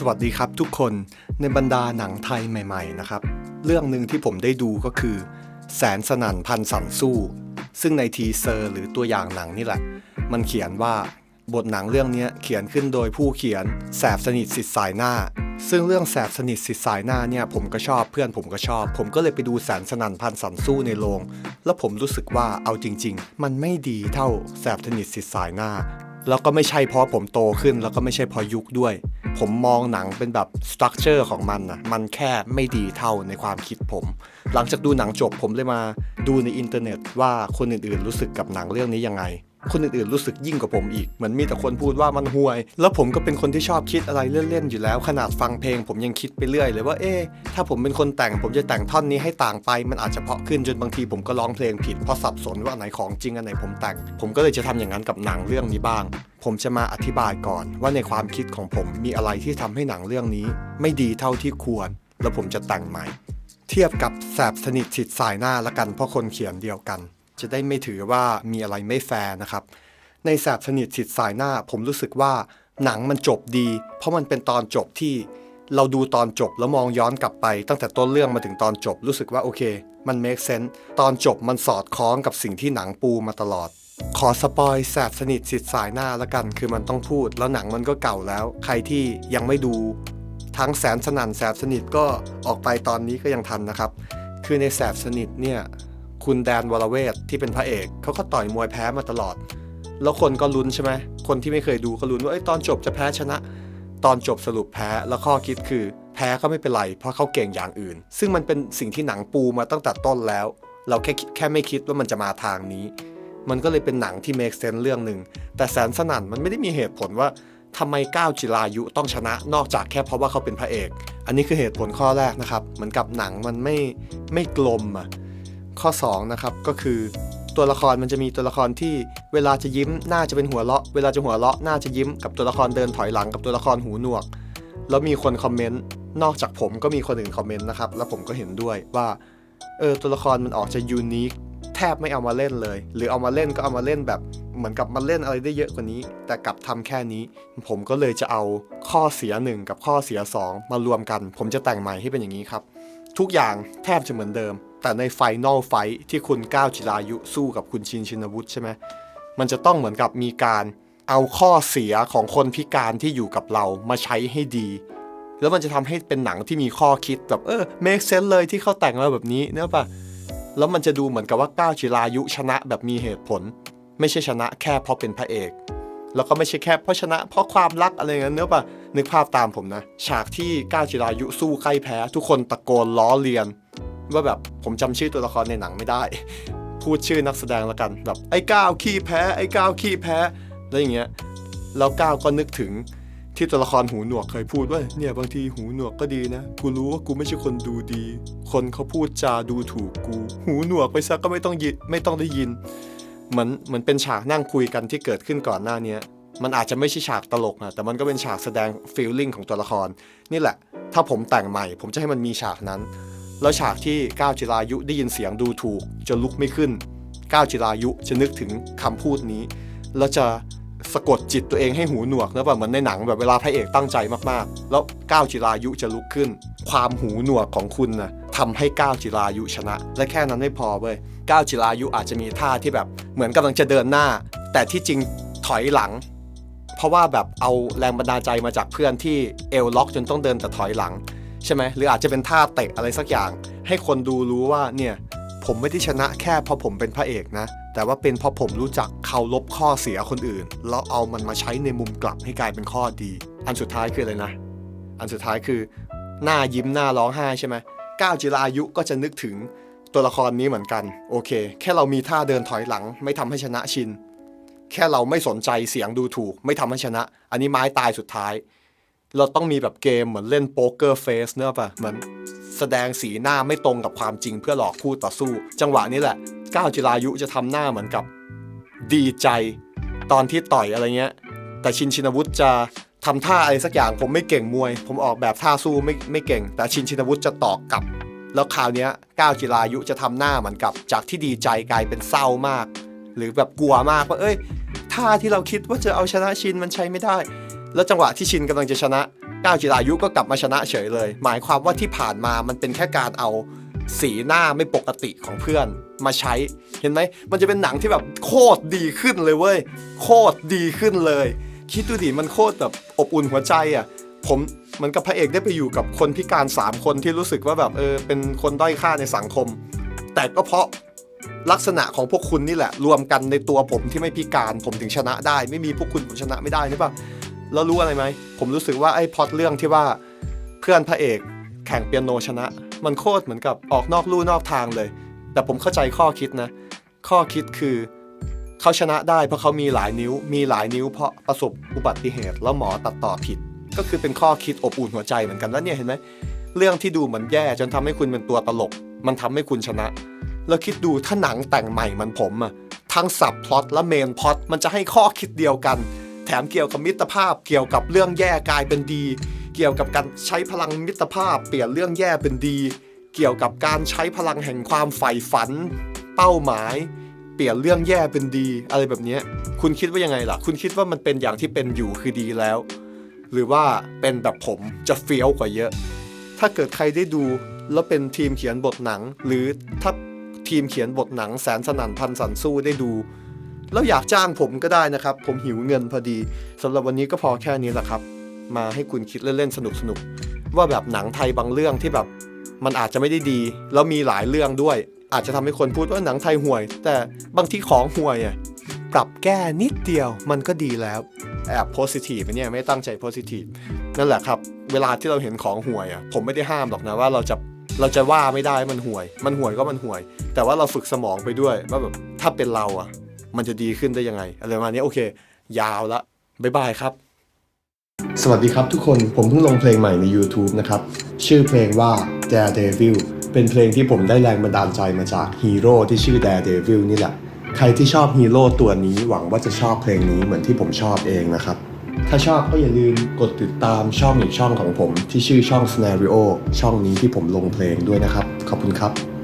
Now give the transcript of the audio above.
สวัสดีครับทุกคนในบรรดาหนังไทยใหม่ ๆ นะครับ เรื่องหนึ่งที่ผมได้ดูก็คือ แสนสนั่นพันสันสู้ ซึ่งในทีเซอร์หรือตัวอย่างหนังนี่แหละ มันเขียนว่าบทหนังเรื่องนี้เขียนขึ้นโดยผู้เขียนแสบสนิทสิทธิ์สายหน้า ซึ่งเรื่องแสบสนิทสิทธิ์สายหน้าเนี่ยผมก็ชอบเพื่อนผมก็ชอบ ผมก็เลยไปดูแสนสนั่นพันสันสู้ในโรงแล้วผมรู้สึกว่าเอาจริง ๆ มันไม่ดีเท่าแสบสนิทสิทธิ์สายหน้า แล้วก็ไม่ใช่เพราะผมโตขึ้น แล้วก็ไม่ใช่เพราะยุคด้วย ผมมองหนังเป็นแบบสตรัคเจอร์ของมันนะมันแค่ไม่ดีเท่าในความคิดผม หลังจากดูหนังจบผมเลยมาดูในอินเทอร์เน็ตว่าคนอื่นๆรู้สึกกับหนังเรื่องนี้ยังไง คนอื่นๆรู้สึกยิ่งกว่าผมอีก เหมือนมีแต่คนพูดว่ามันห่วย แล้วผมก็เป็นคนที่ชอบคิดอะไรเล่นๆอยู่แล้ว ขนาดฟังเพลงผมยังคิดไปเรื่อยเลยว่าเอ๊ะถ้าผมเป็นคนแต่งผมจะแต่งท่อนนี้ให้ต่างไป มันอาจจะเพาะขึ้นจนบางทีผมก็ร้องเพลงผิดเพราะสับสนว่าอันไหนของจริงอันไหนผมแต่ง ผมก็เลยจะทำอย่างนั้นกับหนังเรื่องนี้บ้าง ผมจะมาอธิบายก่อนว่าในความคิดของผมมีอะไรที่ทำให้หนังเรื่องนี้ ไม่ดีเท่าที่ควร แล้วผมจะแต่งใหม่ เทียบกับแสบสนิทฉิดสายหน้าละกันเพราะคนเขียนเดียวกัน จะได้ไม่ถือว่ามีอะไรไม่แฟร์นะครับ ในแสบสนิทฉิดสายหน้า ผมรู้สึกว่าหนังมันจบดี เพราะมันเป็นตอนจบที่เราดูตอนจบแล้วมองย้อนกลับไป ตั้งแต่ต้นเรื่องมาถึงตอนจบรู้สึกว่าโอเค มัน make sense ตอนจบมันสอดคล้องกับสิ่งที่หนังปูมาตลอด ขอสปอยแสบสนิทสิทธิ์สายหน้าละกัน คือมันต้องพูด แล้วหนังมันก็เก่าแล้ว ใครที่ยังไม่ดู ทั้งแสนสนั่นแสบสนิทก็ออกไปตอนนี้ก็ยังทันนะครับ คือในแสบสนิทเนี่ยคุณแดนวรเวทที่เป็นพระเอกเขาก็ต่อยมวยแพ้มาตลอด แล้วคนก็ลุ้นใช่ไหมคนที่ไม่เคยดูก็ลุ้นว่าเอ้ตอนจบจะแพ้ชนะ ตอนจบสรุปแพ้แล้วข้อคิดคือ แพ้ก็ไม่เป็นไร เพราะเขาเก่งอย่างอื่น ซึ่งมันเป็นสิ่งที่หนังปูมาตั้งแต่ต้นแล้ว เราแค่แค่ไม่คิดว่ามันจะมาทางนี้ มันก็เลยเป็นหนังที่ make sense เรื่องหนึ่ง แต่แสนสนั่นมันไม่ได้มีเหตุผลว่าทำไมก้าวจิรายุต้องชนะ นอกจากแค่เพราะว่าเขาเป็นพระเอก อันนี้คือเหตุผลข้อแรกนะครับ เหมือนกับหนังมันไม่ไม่กลมอะ ข้อ2นะครับก็คือตัวละครมันจะมีตัวละครที่เวลาจะยิ้มหน้าจะเป็นหัวเราะ เวลาจะหัวเราะหน้าจะยิ้มกับตัวละครเดินถอยหลังกับตัวละครหูหนวก แล้วมีคนคอมเมนต์นอกจากผมก็มีคนอื่นคอมเมนต์นะครับ แล้วผมก็เห็นด้วยว่าเออตัวละครมันออกจะยูนิค แทบไม่เอามาเล่นเลย หรือเอามาเล่นก็เอามาเล่นแบบ เหมือนกับมาเล่นอะไรได้เยอะกว่านี้ แต่กลับทำแค่นี้ ผมก็เลยจะเอาข้อเสียหนึ่งกับข้อเสียสองมารวมกัน ผมจะแต่งใหม่ให้เป็นอย่างนี้ครับ ทุกอย่างแทบจะเหมือนเดิม แต่ในไฟนอลไฟที่คุณก้าวจิรายุสู้กับคุณชินชินวุฒิใช่ไหมมันจะต้องเหมือนกับมีการเอาข้อเสียของคนพิการที่อยู่กับเรามาใช้ให้ดี แล้วมันจะทำให้เป็นหนังที่มีข้อคิดแบบเออ make sense เลยที่เขาแต่งมาแบบนี้เนอะปะ แล้วมันจะดูเหมือนกับว่าก้าวจิรายุชนะแบบมีเหตุผล ไม่ใช่ชนะแค่เพราะเป็นพระเอก แล้วก็ไม่ใช่แค่เพราะชนะ เพราะความรักอะไรอย่างนั้นเนื้อปะนึกภาพตามผมนะ ฉากที่ก้าวจิรายุสู้ใครแพ้ ทุกคนตะโกนล้อเลียน ว่าแบบผมจำชื่อตัวละครในหนังไม่ได้ พูดชื่อนักแสดงแล้วกันแบบไอ้ก้าวขี้แพ้ไอ้ก้าวขี้แพ้แล้วอย่างเงี้ยแล้วก้าวก็นึกถึง ที่ตัวละครหูหนวกเคยพูดว่าเนี่ยบางทีหูหนวกก็ดีนะกูรู้ว่ากูไม่ใช่คนดูดี คนเขาพูดจาดูถูกกู หูหนวกไปซะก็ไม่ต้องยินไม่ต้องได้ยินเหมือนเหมือนเป็นฉากนั่งคุยกันที่เกิดขึ้นก่อนหน้านี้มันอาจจะไม่ใช่ฉากตลกนะแต่มันก็เป็นฉากแสดงฟีลลิ่งของตัวละคร นี่แหละ ถ้าผมแต่งใหม่ ผมจะให้มันมีฉากนั้น แล้วฉากที่ก้าวจิรายุได้ยินเสียงดูถูก จะลุกไม่ขึ้นก้าวจิรายุจะนึกถึงคำพูดนี้ แล้วจะ สะกดจิตตัวเองให้หูหนวกแล้วแบบเหมือนในหนังแบบเวลาพระเอกตั้งใจมากๆ แล้วก้าวจิรายุจะลุกขึ้น ความหูหนวกของคุณนะทำให้ก้าวจิรายุชนะ และแค่นั้นไม่พอเว้ยก้าวจิรายุอาจจะมีท่าที่แบบเหมือนกำลังจะเดินหน้า แต่ที่จริงถอยหลัง เพราะว่าแบบเอาแรงบันดาลใจมาจากเพื่อนที่เอลล็อกจนต้องเดินแต่ถอยหลังใช่ไหมหรืออาจจะเป็นท่าเตะอะไรสักอย่าง ให้คนดูรู้ว่าเนี่ย ผมไม่ได้ชนะแค่เพราะผมเป็นพระเอกนะ แต่ว่าเป็นเพราะผมรู้จักเคารพข้อเสียคนอื่น แล้วเอามันมาใช้ในมุมกลับให้กลายเป็นข้อดี อันสุดท้ายคืออะไรนะ อันสุดท้ายคือ หน้ายิ้มหน้าร้องไห้ใช่ไหมก้าวจิรายุก็จะนึกถึงตัวละครนี้เหมือนกัน โอเค แค่เรามีท่าเดินถอยหลัง ไม่ทำให้ชนะชิน แค่เราไม่สนใจเสียงดูถูก ไม่ทำให้ชนะ อันนี้ไม้ตายสุดท้าย เราต้องมีแบบเกมเหมือนเล่นโป๊กเกอร์เฟสเนอะปะเหมือน แสดงสีหน้าไม่ตรงกับความจริงเพื่อหลอกคู่ต่อสู้ จังหวะนี้แหละก้าวจิรายุจะทำหน้าเหมือนกับดีใจ ตอนที่ต่อยอะไรเงี้ย แต่ชินชินวุฒิจะทำท่าอะไรสักอย่างผมไม่เก่งมวย ผมออกแบบท่าสู้ไม่ไม่เก่ง แต่ชินชินวุฒิจะตอกกลับ แล้วคราวนี้ก้าวจิรายุจะทำหน้าเหมือนกับ จากที่ดีใจกลายเป็นเศร้ามาก หรือแบบกลัวมากว่าเอ้ยท่าที่เราคิดว่าจะเอาชนะชินมันใช้ไม่ได้ แล้วจังหวะที่ชินกำลังจะชนะ ก้าวจิรายุก็กลับมาชนะเฉยเลย หมายความว่าที่ผ่านมามันเป็นแค่การเอาสีหน้าไม่ปกติของเพื่อนมาใช้ เห็นไหม มันจะเป็นหนังที่แบบโคตรดีขึ้นเลยเว้ย โคตรดีขึ้นเลย คิดดูดิมันโคตรแบบอบอุ่นหัวใจอะ ผมเหมือนกับพระเอกได้ไปอยู่กับคนพิการ 3 คนที่รู้สึกว่าแบบเออเป็นคนด้อยค่าในสังคม แต่ก็เพราะลักษณะของพวกคุณนี่แหละ รวมกันในตัวผมที่ไม่พิการผมถึงชนะได้ ไม่มีพวกคุณผมชนะไม่ได้นี่ปะ แล้วรู้อะไรไหม ผมรู้สึกว่าไอ้พ็อตเรื่องที่ว่าเพื่อนพระเอกแข่งเปียโนชนะ มันโคตรเหมือนกับออกนอกลู่นอกทางเลย แต่ผมเข้าใจข้อคิดนะ ข้อคิดคือเขาชนะได้เพราะเขามีหลายนิ้ว มีหลายนิ้วเพราะประสบอุบัติเหตุ แล้วหมอตัดต่อผิด ก็คือเป็นข้อคิดอบอุ่นหัวใจเหมือนกันแล้วเนี่ยเห็นไหมเรื่องที่ดูเหมือนแย่จนทำให้คุณเป็นตัวตลก มันทำให้คุณชนะ แล้วคิดดูถ้าหนังแต่งใหม่มันผมอะทั้งสับพล็อตและเมนพล็อตมันจะให้ข้อคิดเดียวกัน แถมเกี่ยวกับมิตรภาพ เกี่ยวกับเรื่องแย่กลายเป็นดี เกี่ยวกับการใช้พลังมิตรภาพ เปลี่ยนเรื่องแย่เป็นดี เกี่ยวกับการใช้พลังแห่งความใฝ่ฝัน เป้าหมาย เปลี่ยนเรื่องแย่เป็นดี อะไรแบบนี้คุณคิดว่ายังไงล่ะ คุณคิดว่ามันเป็นอย่างที่เป็นอยู่คือดีแล้ว หรือว่าเป็นแบบผมจะเฟี้ยวกว่าเยอะ ถ้าเกิดใครได้ดูแล้วเป็นทีมเขียนบทหนัง หรือถ้าทีมเขียนบทหนังแสนสนั่นพันสันสู้ได้ดู แล้วอยากจ้างผมก็ได้นะครับ ผมหิวเงินพอดีสำหรับวันนี้ก็พอแค่นี้แหละครับ มาให้คุณคิดเล่นๆสนุกๆว่าแบบหนังไทยบางเรื่องที่แบบมันอาจจะไม่ได้ดี แล้วมีหลายเรื่องด้วย อาจจะทำให้คนพูดว่าหนังไทยห่วย แต่บางที่ของห่วยอะปรับแก้นิดเดียวมันก็ดีแล้วแอบโพสิทีฟเนี่ยไม่ตั้งใจโพสิทีฟนั่นแหละครับ เวลาที่เราเห็นของห่วยอะผมไม่ได้ห้ามหรอกนะว่าเราจะเราจะว่าไม่ได้มันห่วย มันห่วยก็มันห่วย แต่ว่าเราฝึกสมองไปด้วยว่าแบบถ้าเป็นเราอะ มันจะดีขึ้นได้ยังไง อะไรประมาณนี้โอเค ยาวละบ๊ายบายครับ สวัสดีครับทุกคนผมเพิ่งลงเพลงใหม่ใน YouTube นะครับ ชื่อเพลงว่า Daredevil เป็นเพลงที่ผมได้แรงบันดาลใจมาจากฮีโร่ที่ชื่อ Daredevil นี่แหละ ใครที่ชอบฮีโร่ตัวนี้หวังว่าจะชอบเพลงนี้เหมือนที่ผมชอบเองนะครับ ถ้าชอบก็อย่าลืมกดติดตามช่องอีกช่องของผม ที่ชื่อช่อง Scenario ช่องนี้ที่ผมลงเพลงด้วยนะครับ ขอบคุณครับ